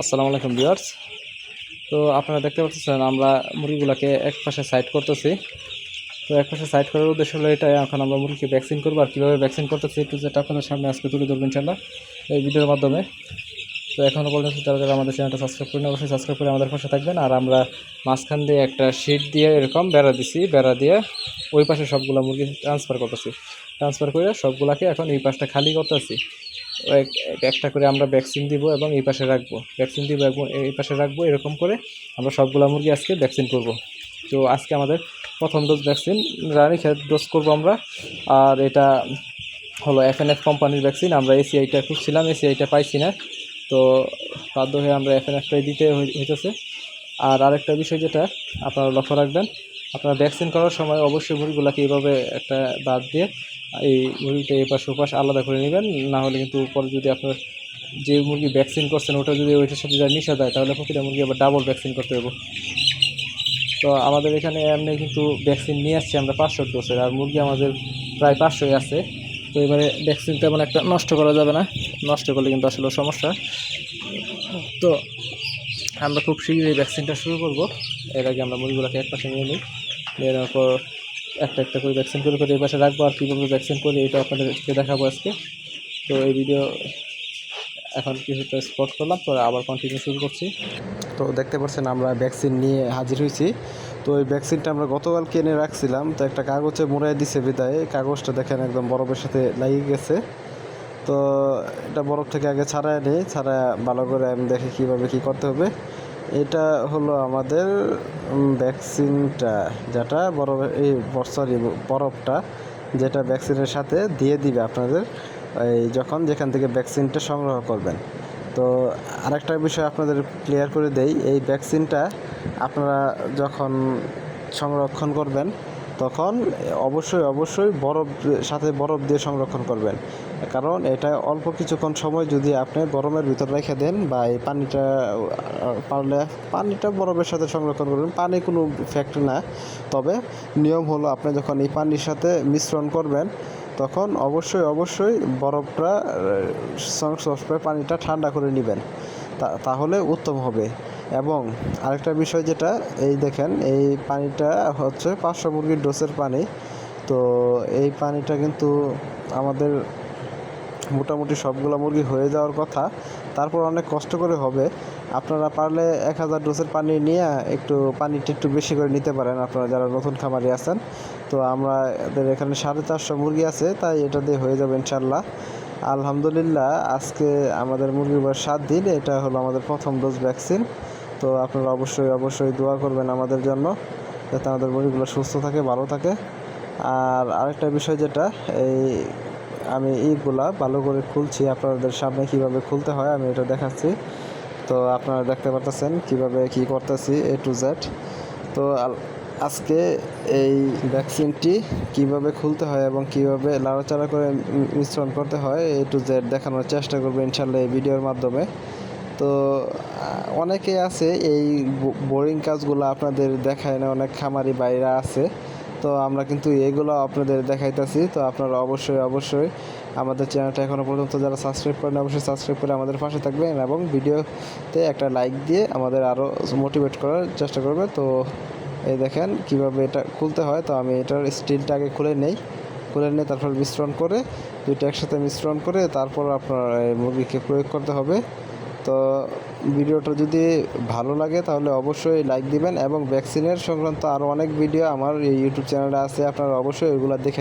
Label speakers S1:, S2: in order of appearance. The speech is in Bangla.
S1: আসসালামু আলাইকুম ভিউয়ার্স। তো আপনারা দেখতে পাচ্ছেন, আমরা মুরগিগুলোকে এক পাশে সাইড করতেছি। তো এক পাশে সাইড করার উদ্দেশ্য হলো এটাই, এখন আমরা মুরগিকে ভ্যাকসিন করব আর কীভাবে ভ্যাকসিন করতেছি, একটু যেটা আপনাদের সামনে আজকে তুলে ধরবেন ইনশাল্লাহ এই ভিডিওর মাধ্যমে। তো এখনও পর্যন্ত যারা যারা আমাদের চ্যানেলটা সাবস্ক্রাইব করেন, অবশ্যই সাবস্ক্রাইব করে আমাদের পাশে থাকবেন। আর আমরা মাঝখান দিয়ে একটা শিট দিয়ে এরকম বেড়া দিছি, বেড়া দিয়ে ওই পাশে সবগুলো মুরগি ট্রান্সফার করতেছি। ট্রান্সফার করে সবগুলাকে এখন এই পাশটা খালি করতেছি। এক- এক- একটা করে আমরা ভ্যাকসিন দিব এবং এই পাশে রাখব। ভ্যাকসিন দিব এবং এই পাশে রাখব, এরকম করে আমরা সবগুলা মুরগি আজকে ভ্যাকসিন করব। তো আজকে আমাদের প্রথম ডোজ ভ্যাকসিন রানী খেত ডোজ করব আমরা। আর এটা হলো এফ কোম্পানির ভ্যাকসিন আমরা এসিআইটা খুঁজছিলাম এসিআইটা পাইছি না। তো বাধ্য হয়ে আমরা এফ এন এফটাই দিতে হইতেছে। আর আরেকটা বিষয় যেটা, আপনারা লক্ষ্য রাখবেন, আপনারা ভ্যাকসিন করার সময় অবশ্যই মুরগিগুলোকে এইভাবে একটা দাঁত দিয়ে, এই মুরগিটা এই পাশ ওপাশ আলাদা করে নেবেন। না হলে কিন্তু পরে যদি আপনার যে মুরগি ভ্যাকসিন করছেন, ওটা যদি ওইটার সাথে যা মিশে দেয় তাহলে প্রতিটা মুরগি আবার ডাবল ভ্যাকসিন করতে হবে তো আমাদের এখানে এমনি কিন্তু ভ্যাকসিন নিয়ে আসছি আমরা পাঁচশো ডোজের আর মুরগি আমাদের প্রায় পাঁচশোই আছে। তো এবারে ভ্যাকসিন তেমন একটা নষ্ট করা যাবে না। নষ্ট করলে কিন্তু আসলে সমস্যা। তো আমরা খুব শীঘ্রই ভ্যাকসিনটা শুরু করব। এর আগে আমরা মুরগিগুলোকে এক পাশে নিয়ে নিই। নিয়ে নেওয়ার পর একটা একটা করে ভ্যাকসিন করে করে এই পাশে রাখব। আর কীভাবে ভ্যাকসিন করি, এটা আপনাদেরকে দেখাবো আজকে। তো এই ভিডিও এখন কিছুটা স্পট করলাম পরে আবার কন্টিনিউ শুরু করছি। তো দেখতে পাচ্ছেন আমরা ভ্যাকসিন নিয়ে হাজির হয়েছি। তো এই ভ্যাকসিনটা আমরা গতকাল কিনে রাখছিলাম, তো একটা কাগজে মোড়াই দিছে বিদায়। কাগজটা দেখেন একদম বরফের সাথে লাগিয়ে গেছে। তো এটা বরফ থেকে আগে ছাড়াই নেই ছাড়া ভালো করে আমি দেখি কীভাবে কী করতে হবে। এটা হলো আমাদের ভ্যাকসিনটা যেটা বরফ, এই সরি বরফটা, যেটা ভ্যাকসিনের সাথে দিয়ে দিবে আপনাদের। এই যখন যেখান থেকে ভ্যাকসিনটা সংগ্রহ করবেন। তো আরেকটা বিষয় আপনাদের ক্লিয়ার করে দেই, এই ভ্যাকসিনটা আপনারা যখন সংরক্ষণ করবেন, তখন অবশ্যই অবশ্যই বরফ সাথে বরফ দিয়ে সংরক্ষণ করবেন। কারণ এটা অল্প কিছুক্ষণ সময় যদি আপনি গরমের ভিতর রেখে দেন বা এই পানিটা, পারলে পানিটা বরফের সাথে সংরক্ষণ করবেন, পানি কোনো ফ্যাক্ট না। তবে নিয়ম হলো আপনি যখন এই পানির সাথে মিশ্রণ করবেন তখন অবশ্যই অবশ্যই বরফটা আহ, সংস্পর্শে পানিটা ঠান্ডা করে নেবেন। তাহলে উত্তম হবে। এবং আরেকটা বিষয় যেটা এই দেখেন এই পানিটা হচ্ছে পাঁচশো মুরগির ডোসের পানি। তো এই পানিটা কিন্তু আমাদের মোটামুটি সবগুলো মুরগি হয়ে যাওয়ার কথা। তারপর অনেক কষ্ট করে হবে। আপনারা পারলে এক হাজার ডোসের পানি নিয়ে একটু পানিটা একটু বেশি করে নিতে পারেন আপনারা যারা নতুন খামারি আছেন। তো আমরা এদের এখানে সাড়ে চারশো মুরগি আছে, তাই এটা দিয়ে হয়ে যাবে ইনশাল্লাহ আলহামদুলিল্লাহ, আজকে আমাদের মুরগির বয়স সাত দিন, এটা হলো আমাদের প্রথম ডোজ ভ্যাকসিন। তো আপনারা অবশ্যই অবশ্যই দোয়া করবেন আমাদের জন্য, যাতে আমাদের মুরগিগুলো সুস্থ থাকে, ভালো থাকে। আর আরেকটা বিষয় যেটা, এই আমি ইগুলা ভালো করে খুলছি। আপনাদের সামনে কীভাবে খুলতে হয় আমি এটা দেখাচ্ছি। তো আপনারা দেখতে পারতেছেন কীভাবে কি করতেছি এ টু জেড তো আজকে এই ভ্যাকসিনটি কীভাবে খুলতে হয় এবং কীভাবে লাড়াচাড়া করে মিশ্রণ করতে হয় এ টু জেড দেখানোর চেষ্টা করব ইনশাল্লাহ এই ভিডিওর মাধ্যমে। তো অনেকে আছে এই বোরিং কাজগুলো আপনাদের দেখায় না, অনেক খামারি বাইরা আছে। তো আমরা কিন্তু এগুলো আপনাদের দেখাইতেছি, তো আপনারা অবশ্যই অবশ্যই আমাদের চ্যানেলটা এখনও পর্যন্ত যারা সাবস্ক্রাইব করেন অবশ্যই সাবস্ক্রাইব করে আমাদের পাশে থাকবেন এবং ভিডিওতে একটা লাইক দিয়ে আমাদের আরও মোটিভেট করার চেষ্টা করবে তো এই দেখেন কীভাবে এটা খুলতে হয়, তো আমি এটার স্টিলটা আগে খুলে নেই, খুলে নিয়ে তারপর মিশ্রণ করে, দুইটা একসাথে মিশ্রণ করে তারপর আপনার মুরগিকে প্রয়োগ করতে হবে। তো ভিডিওটা যদি ভালো লাগে, তাহলে অবশ্যই লাইক দিবেন এবং ভ্যাকসিনের সংক্রান্ত আরও অনেক ভিডিও আমার এই ইউটিউব চ্যানেলে আছে, আপনারা অবশ্যই ওইগুলো দেখে